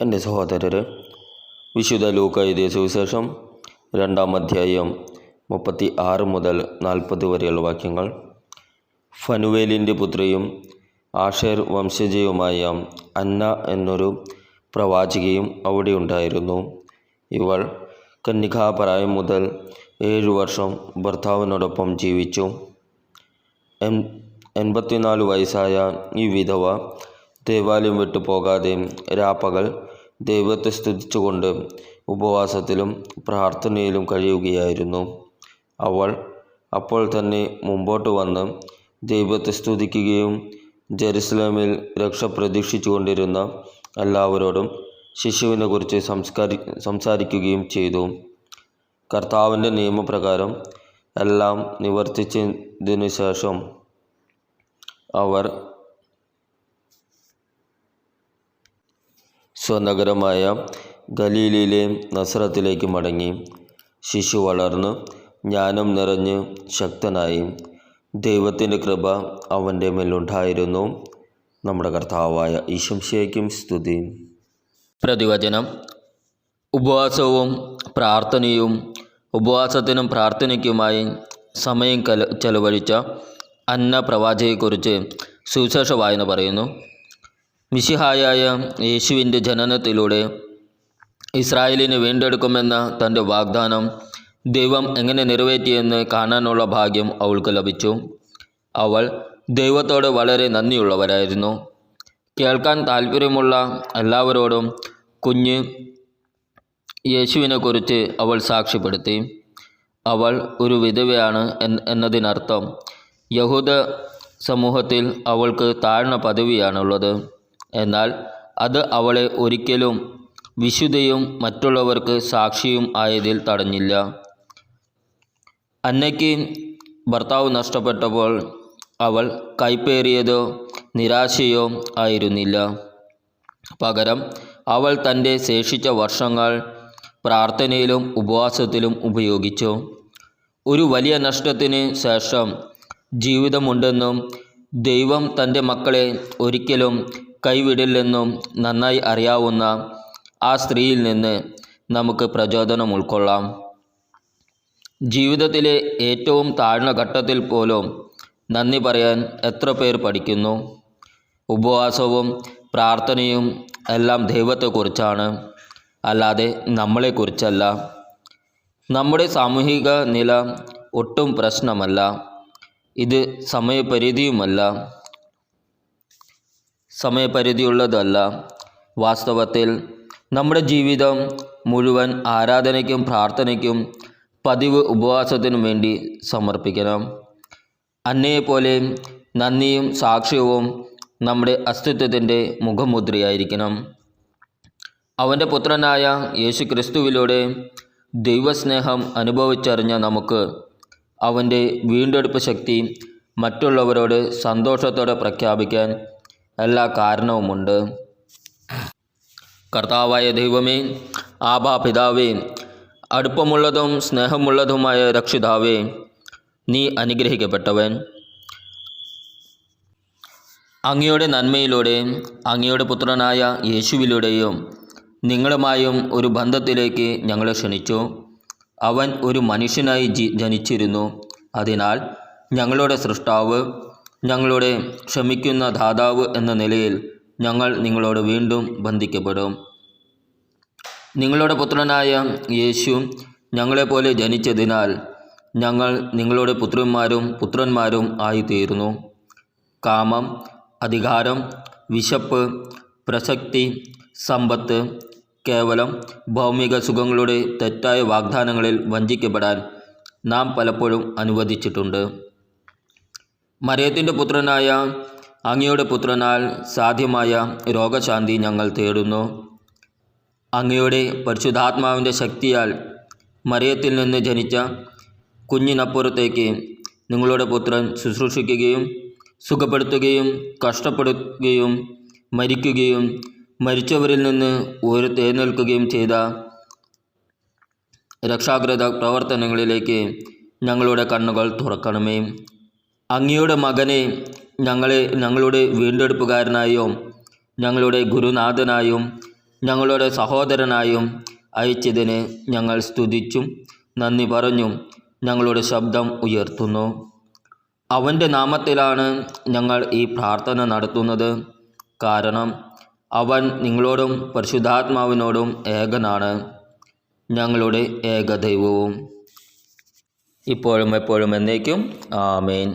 എന്റെ സഹോദരരെ വിശുദ്ധ ലൂക്ക എഴുതിയ സുവിശേഷം രണ്ടാം അധ്യായം മുപ്പത്തി ആറ് മുതൽ നാൽപ്പത് വരെയുള്ള വാക്യങ്ങൾ. ഫനുവേലിന്റെ പുത്രിയും ആഷേർ വംശജയുമായ അന്ന എന്നൊരു പ്രവാചികയും അവിടെ ഉണ്ടായിരുന്നു. ഇവൾ കന്യകാപ്രായം മുതൽ ഏഴു വർഷം ഭർത്താവിനോടൊപ്പം ജീവിച്ചു. എൺ എൺപത്തിനാല് വയസ്സായ ഈ വിധവ ദേവാലയം വിട്ടു പോകാതെ രാപ്പകൽ ദൈവത്തെ സ്തുതിച്ചുകൊണ്ട് ഉപവാസത്തിലും പ്രാർത്ഥനയിലും കഴിയുകയായിരുന്നു. അവൾ അപ്പോൾ തന്നെ മുമ്പോട്ട് വന്ന് ദൈവത്തെ സ്തുതിക്കുകയും ജെറുസലേമിൽ രക്ഷ പ്രതീക്ഷിച്ചുകൊണ്ടിരുന്ന എല്ലാവരോടും ശിശുവിനെക്കുറിച്ച് സംസ്കാരി സംസാരിക്കുകയും ചെയ്തു. കർത്താവിന്റെ നിയമപ്രകാരം എല്ലാം നിവർത്തിച്ചതിനു ശേഷം അവർ സ്വനഗരമായ ഗലീലയിലെ നസ്രത്തിലേക്ക് മടങ്ങി. ശിശു വളർന്ന് ജ്ഞാനം നിറഞ്ഞ് ശക്തനായി. ദൈവത്തിന്റെ കൃപ അവന്റെ മേലുണ്ടായിരുന്നു. നമ്മുടെ കർത്താവായ ഈശംശയ്ക്കും സ്തുതി. പ്രതിവചനം. ഉപവാസവും പ്രാർത്ഥനയും ഉപവാസത്തിനും പ്രാർത്ഥനയ്ക്കുമായി സമയം കല ചെലവഴിച്ച അന്ന സുവിശേഷ വായന പറയുന്നു. മിശിഹായായ യേശുവിന്റെ ജനനത്തിലൂടെ ഇസ്രായേലിനെ വീണ്ടെടുക്കുമെന്ന തന്റെ വാഗ്ദാനം ദൈവം എങ്ങനെ നിറവേറ്റിയെന്ന് കാണാനുള്ള ഭാഗ്യം അവൾക്ക് ലഭിച്ചു. അവൾ ദൈവത്തോട് വളരെ നന്ദിയുള്ളവരായിരുന്നു. കേൾക്കാൻ താല്പര്യമുള്ള എല്ലാവരോടും കുഞ്ഞ് യേശുവിനെക്കുറിച്ച് അവൾ സാക്ഷ്യപ്പെടുത്തി. അവൾ ഒരു വിധവയാണ് എന്നതിനർത്ഥം യഹൂദ സമൂഹത്തിൽ അവൾക്ക് താഴ്ന്ന പദവിയാണുള്ളത്. എന്നാൽ അത് അവളെ ഒരിക്കലും വിശുദ്ധയും മറ്റുള്ളവർക്ക് സാക്ഷിയും ആയതിൽ തടഞ്ഞില്ല. അന്നയ്ക്ക് ഭർത്താവ് നഷ്ടപ്പെട്ടപ്പോൾ അവൾ കൈപ്പേറിയതോ നിരാശയോ ആയിരുന്നില്ല. പകരം അവൾ തന്റെ ശേഷിച്ച വർഷങ്ങൾ പ്രാർത്ഥനയിലും ഉപവാസത്തിലും ഉപയോഗിച്ചു. ഒരു വലിയ നഷ്ടത്തിന് ശേഷം ജീവിതമുണ്ടെന്നും ദൈവം തന്റെ മക്കളെ ഒരിക്കലും കൈവിടില്ലെന്നും നന്നായി അറിയാവുന്ന ആ സ്ത്രീയിൽ നിന്ന് നമുക്ക് പ്രചോദനം ഉൾക്കൊള്ളാം. ജീവിതത്തിലെ ഏറ്റവും താഴ്ന്ന ഘട്ടത്തിൽ പോലും നന്ദി പറയാൻ എത്ര പേർ പഠിക്കുന്നു. ഉപവാസവും പ്രാർത്ഥനയും എല്ലാം ദൈവത്തെക്കുറിച്ചാണ്. അല്ലാതെ നമ്മളെക്കുറിച്ചല്ല. നമ്മുടെ സാമൂഹിക നില ഒട്ടും പ്രശ്നമല്ല. ഇത് സമയപരിധിയുമല്ല. സമയപരിധിയുള്ളതല്ല. വാസ്തവത്തിൽ നമ്മുടെ ജീവിതം മുഴുവൻ ആരാധനയ്ക്കും പ്രാർത്ഥനയ്ക്കും പതിവ് ഉപവാസത്തിനും വേണ്ടി സമർപ്പിക്കണം. അന്നയെപ്പോലെ നന്ദിയും സാക്ഷ്യവും നമ്മുടെ അസ്തിത്വത്തിന്റെ മുഖമുദ്രയായിരിക്കണം. അവന്റെ പുത്രനായ യേശു ക്രിസ്തുവിലൂടെ ദൈവസ്നേഹം അനുഭവിച്ചറിഞ്ഞ നമുക്ക് അവന്റെ വീണ്ടെടുപ്പ് ശക്തി മറ്റുള്ളവരോട് സന്തോഷത്തോടെ പ്രഖ്യാപിക്കാൻ എല്ലാ കാരണവുമുണ്ട്. കർത്താവായ ദൈവമേ ആഭാ പിതാവേ അടുപ്പമുള്ളതും സ്നേഹമുള്ളതുമായ രക്ഷിതാവേ നീ അനുഗ്രഹിക്കപ്പെട്ടവൻ. അങ്ങയുടെ നന്മയിലൂടെ അങ്ങയുടെ പുത്രനായ യേശുവിലൂടെയും നിങ്ങളുമായും ഒരു ബന്ധത്തിലേക്ക് ഞങ്ങളെ ക്ഷണിച്ചു. അവൻ ഒരു മനുഷ്യനായി ജനിച്ചിരുന്നു. അതിനാൽ ഞങ്ങളുടെ സൃഷ്ടാവ് ഞങ്ങളുടെ ക്ഷമിക്കുന്ന ദാതാവ് എന്ന നിലയിൽ ഞങ്ങൾ നിങ്ങളോട് വീണ്ടും ബന്ധിക്കപ്പെടും. നിങ്ങളുടെ പുത്രനായ യേശു ഞങ്ങളെപ്പോലെ ജനിച്ചതിനാൽ ഞങ്ങൾ നിങ്ങളുടെ പുത്രന്മാരും പുത്രന്മാരും ആയിത്തീരുന്നു. കാമം അധികാരം വിശപ്പ് പ്രസക്തി സമ്പത്ത് കേവലം ഭൗമിക സുഖങ്ങളുടെ തെറ്റായ വാഗ്ദാനങ്ങളിൽ വഞ്ചിക്കപ്പെടാൻ നാം പലപ്പോഴും അനുവദിച്ചിട്ടുണ്ട്. മരയത്തിന്റെ പുത്രനായ അങ്ങയുടെ പുത്രനാൽ സാധ്യമായ രോഗശാന്തി ഞങ്ങൾ തേടുന്നു. അങ്ങയുടെ പരിശുദ്ധാത്മാവിന്റെ ശക്തിയാൽ മരയത്തിൽ നിന്ന് ജനിച്ച കുഞ്ഞിനപ്പുറത്തേക്ക് നിങ്ങളുടെ പുത്രൻ ശുശ്രൂഷിക്കുകയും സുഖപ്പെടുത്തുകയും കഷ്ടപ്പെടുകയും മരിക്കുകയും മരിച്ചവരിൽ നിന്ന് ഒരു തേനേൽക്കുകയും ചെയ്ത രക്ഷാകൃത പ്രവർത്തനങ്ങളിലേക്ക് ഞങ്ങളുടെ കണ്ണുകൾ തുറക്കണമേ. അങ്ങയുടെ മകനെ ഞങ്ങളെ ഞങ്ങളുടെ വീണ്ടെടുപ്പുകാരനായും ഞങ്ങളുടെ ഗുരുനാഥനായും ഞങ്ങളുടെ സഹോദരനായും അയച്ചതിന് ഞങ്ങൾ സ്തുതിച്ചും നന്ദി പറഞ്ഞും ഞങ്ങളുടെ ശബ്ദം ഉയർത്തുന്നു. അവന്റെ നാമത്തിലാണ് ഞങ്ങൾ ഈ പ്രാർത്ഥന നടത്തുന്നത്. കാരണം അവൻ നിങ്ങളോടും പരിശുദ്ധാത്മാവിനോടും ഏകനാണ്. ഞങ്ങളുടെ ഏകദൈവവും. ഇപ്പോഴും എപ്പോഴും എന്നേക്കും. ആമേൻ.